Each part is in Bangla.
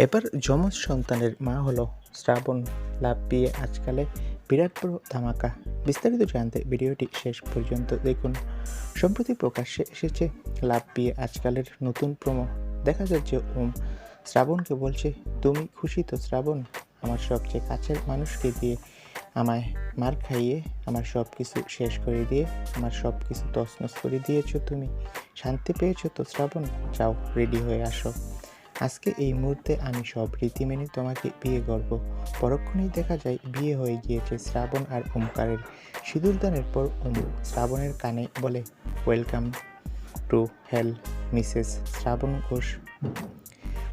এবার যমজ সন্তানের মা হলো শ্রাবণ লাভ বিয়ে আজকালে বিরাট বড় ধামাকা। বিস্তারিত জানতে ভিডিওটি শেষ পর্যন্ত দেখুন। সম্প্রতি প্রকাশ্যে এসেছে লাভ বিয়ে আজকালের নতুন প্রমো। দেখা যাচ্ছে ওম, শ্রাবণকে বলছে, তুমি খুশি তো শ্রাবণ? আমার সবচেয়ে কাছের মানুষকে দিয়ে আমায় মার খাইয়ে, আমার সব কিছু শেষ করে দিয়ে, আমার সব কিছু তছনছ করে দিয়েছ তুমি। শান্তি পেয়েছ তো শ্রাবণ? যাও রেডি হয়ে আসো। আজকে এই মুহূর্তে আমি সব রীতি মেনে তোমাকে বিয়ে গল্প পরক্ষণেই দেখা যায় বিয়ে হয়ে গিয়েছে শ্রাবণ আর ওমকারের। সিঁদুরদানের পর ওম শ্রাবণের কানে বলে ওয়েলকাম টু হেল মিসেস শ্রাবণ ঘোষ।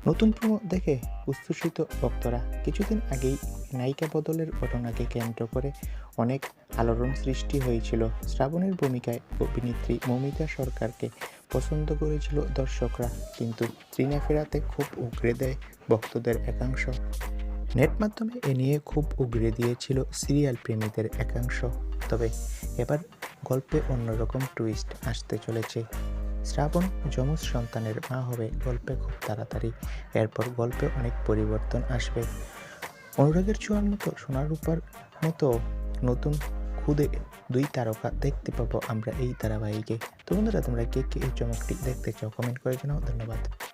নতুন প্রমো দেখে উচ্ছ্বসিত ভক্তরা কিছুদিন আগেই নায়িকা বদলের ঘটনাকে কেন্দ্র করে অনেক আলোড়ন সৃষ্টি হয়েছিল। শ্রাবণের ভূমিকায় অভিনেত্রী মমিতা সরকারকে পছন্দ করেছিল দর্শকরা, কিন্তু রিনা ফেরাতে খুব উগরে দেয় ভক্তদের একাংশ। নেট মাধ্যমে এ নিয়ে খুব উগরে দিয়েছিল সিরিয়াল প্রেমীদের একাংশ। তবে এবার গল্পে অন্যরকম টুইস্ট আসতে চলেছে। শ্রাবণ যমজ সন্তানের মা হবে গল্পে খুব তাড়াতাড়ি। এরপর গল্পে অনেক পরিবর্তন আসবে। অনুরাগের ছোঁয়ার মতো সোনার রূপার মতো নতুন খুদে দুই তারকা দেখতে পাবো আমরা এই ধারাবাহিকে। তো বন্ধুরা, তোমরা কে কে এই চমকটি দেখতে চাও? কমেন্ট করে জানাও। ধন্যবাদ।